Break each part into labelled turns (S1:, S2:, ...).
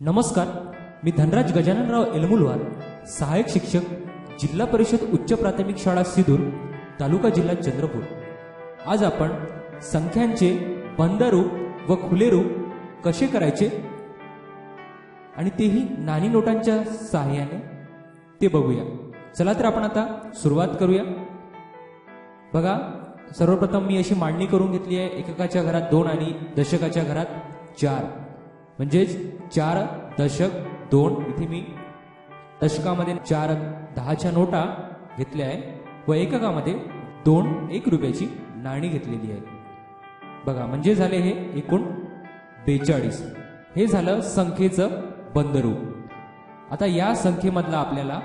S1: नमस्कार मी धनराज गजाननराव एलमुलवार सहाय्यक शिक्षक जिल्हा परिषद उच्च प्राथमिक शाळा सिदूर तालुका जिल्हा चंद्रपूर. आज आपण संख्यांचे बंद रूप व खुले रूप कसे करायचे आणि तेही नाणी नोटांच्या सहाय्याने ते बघूया. चला तर आपण आता सुरुवात करूया. बघा सर्वप्रथम मी अशी मांडणी करून घेतली आहे एककाच्या घरात दोन आणि दशकाच्या घरात चार. म्हणजेच चार दशक दोन. इथे मी दशकामध्ये चार दहाच्या नोटा घेतल्या आहे व एककामध्ये दोन एक रुपयाची नाणी घेतलेली आहे. बघा म्हणजे झाले हे एकूण बेचाळीस. हे झालं संख्येचं बंदरूप. आता या संख्येमधला आपल्याला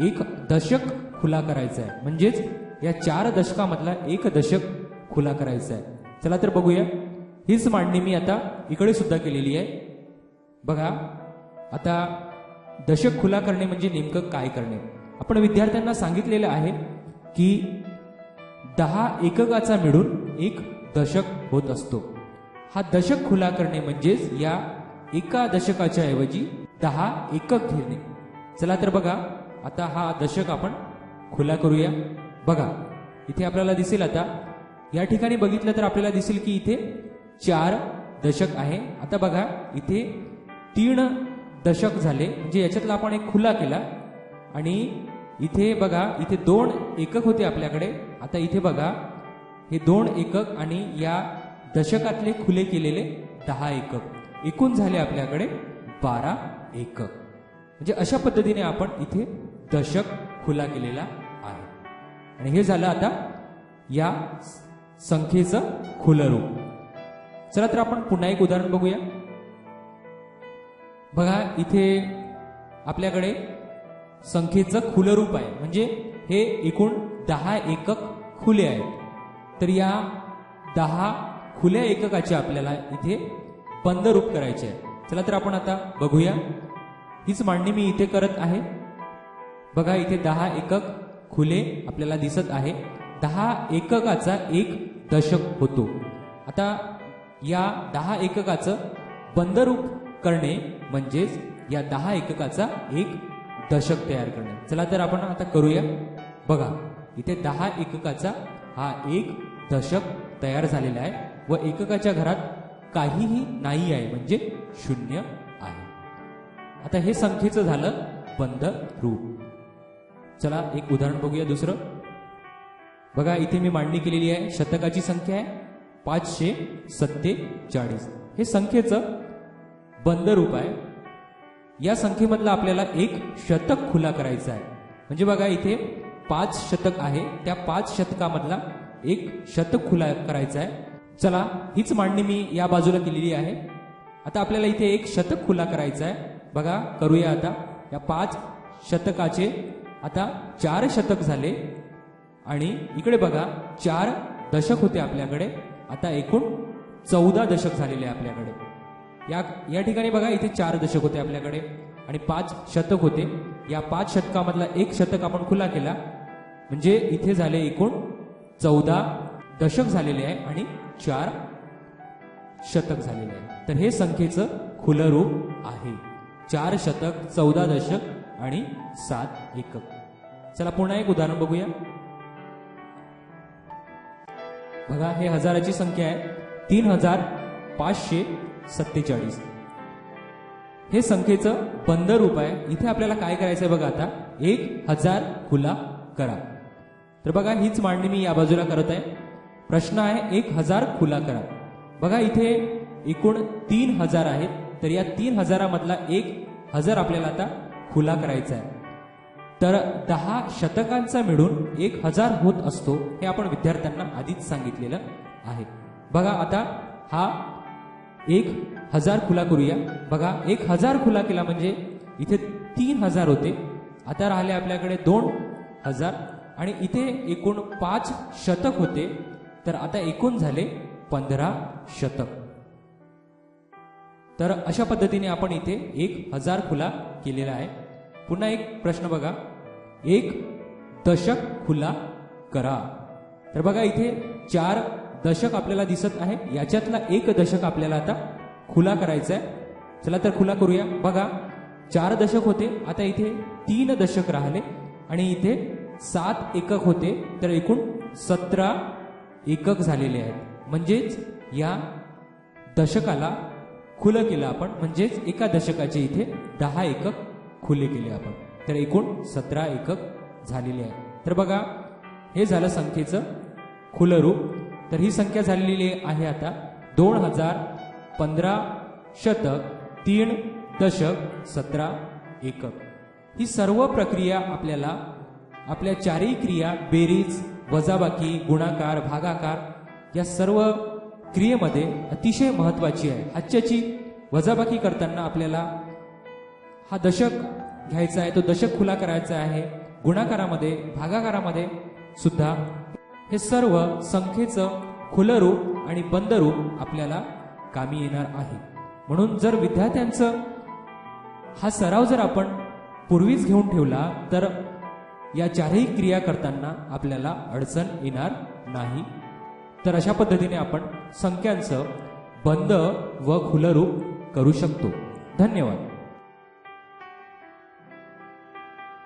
S1: एक दशक खुला करायचा आहे. म्हणजेच या चार दशकामधला एक दशक खुला करायचा आहे चला तर बघूया. हीच मांडणी मी आता इकडे सुद्धा केलेली आहे. बघा आता दशक खुला करणे म्हणजे नेमकं काय करणे? आपण विद्यार्थ्यांना सांगितलेलं आहे की दहा एककाचा मिळून एक दशक होत असतो. हा दशक खुला करणे म्हणजेच या एका दशकाच्या ऐवजी दहा एकक घेणे. चला तर बघा आता हा दशक आपण खुला करूया. बघा इथे आपल्याला दिसेल आता. या ठिकाणी बघितलं तर आपल्याला दिसेल की इथे चार दशक आहे. आता बघा इथे तीन दशक झाले म्हणजे याच्यातला आपण एक खुला केला. आणि इथे बघा इथे दोन एकक होते आपल्याकडे. आता इथे बघा हे दोन एकक आणि या दशकातले खुले केलेले दहा एकक. एकूण झाले आपल्याकडे बारा एकक. म्हणजे अशा पद्धतीने आपण इथे दशक खुला केलेला आणि हे झालं आता या संख्येचं खुलं रूप. चला तर आपण पुन्हा एक उदाहरण बघूया. बघा इथे आपल्याकडे संख्येचं खुलं रूप आहे. म्हणजे हे एकूण दहा एकक खुले आहेत. तर या दहा खुल्या एककाचे आपल्याला इथे बंद रूप करायचे आहे. चला तर आपण आता बघूया. हीच मांडणी मी इथे करत आहे. बघा इथे दहा एकक खुले आपल्याला दिसत आहे. दहा एककाचा एक दशक होतो. आता या दहा एककाचं बंदरूप करणे म्हणजेच या दहा एककाचा एक दशक तयार करणे. चला तर आपण आता करूया. बघा इथे दहा एककाचा हा एक दशक तयार झालेला आहे व एककाच्या घरात काहीही नाही आहे म्हणजे शून्य आहे. आता हे संख्येचं झालं बंद रूप चला एक उदाहरण बघूया दुसरं. बघा इथे मी मांडणी केलेली आहे. शतकाची संख्या आहे पाचशे सत्तेचाळीस. हे संख्येचं बंद रूप आहे. या संख्येमधला आपल्याला एक शतक खुला करायचा आहे. म्हणजे बघा इथे पाच शतक आहे. त्या पाच शतकामधला एक शतक खुला करायचा आहे. चला हीच मांडणी मी या बाजूला केलेली आहे. आता आपल्याला इथे एक शतक खुला करायचा आहे. बघा करूया आता. या पाच शतकाचे आता चार शतक झाले आणि इकडे बघा चार दशक होते आपल्याकडे. आता एकूण चौदा दशक झालेले आहे आपल्याकडे. या या ठिकाणी बघा इथे चार दशक होते आपल्याकडे आणि पाच शतक होते. या पाच शतकामधला एक शतक आपण खुला केला. म्हणजे इथे झाले एकूण चौदा दशक झालेले आहे आणि चार शतक झालेले आहे. तर हे संख्येचं खुलं रूप आहे. चार शतक चौदा दशक आणि सात एकक. चला पुन्हा एक उदाहरण बघूया. बघा हे हजाराची संख्या आहे. तीन हजार पाचशे सत्तेचाळीस. हे संख्येचं बंद रूप आहे. इथे आपल्याला काय करायचंय बघा आता? एक हजार खुला करा. तर बघा हीच मांडणी मी या बाजूला करत आहे. प्रश्न आहे एक हजार खुला करा. बघा इथे एकूण तीन हजार आहेत. तर या तीन हजारामधला एक हजार आपल्याला आता खुला करायचा आहे. तर दहा शतकांचा मिळून एक हजार होत असतो हे आपण विद्यार्थ्यांना आधीच सांगितलेलं आहे. बघा आता हा एक हजार खुला करूया. बघा एक हजार खुला केला म्हणजे इथे तीन हजार होते. आता राहिले आपल्याकडे दोन हजार आणि इथे एकूण पाच शतक होते. तर आता एकूण झाले पंधरा शतक. तर अशा पद्धतीने आपण इथे एक हजार खुला केलेला आहे. पुन्हा एक प्रश्न बघा. एक दशक खुला करा. तर बघा इथे चार दशक आपल्याला दिसत आहे याच्यातला एक दशक आपल्याला आता खुला करायचा आहे चला तर खुला करूया. बघा चार दशक होते. आता इथे तीन दशक राहिले. आणि इथे सात एकक होते. तर एकूण सतरा एकक झालेले आहेत. म्हणजेच या दशकाला खुलं केलं आपण. म्हणजेच एका दशकाचे इथे दहा एकक खुले केले आपण. तर एकूण सतरा एकक झालेले आहे. तर बघा हे झालं संख्येचं खुलं रूप. तर ही संख्या झालेली आहे आता दोन हजार पंधरा शतक तीन दशक सतरा एकक. ही सर्व प्रक्रिया आपल्याला आपल्या चारही क्रिया बेरीज वजाबाकी गुणाकार भागाकार या सर्व क्रियेमध्ये अतिशय महत्वाची आहे. आजच्याची वजाबाकी करताना आपल्याला हा दशक घ्यायचा आहे तो दशक खुला करायचा आहे. गुणाकारामध्ये भागाकारामध्ये सुद्धा हे सर्व संख्येचं खुलं रूप आणि बंद रूप आपल्याला कामी येणार आहे. म्हणून जर विद्यार्थ्यांचं हा सराव जर आपण पूर्वीच घेऊन ठेवला तर या चारही क्रिया करताना आपल्याला अडचण येणार नाही. तर अशा पद्धतीने आपण संख्यांचं बंद व खुलं रूप करू शकतो. धन्यवाद.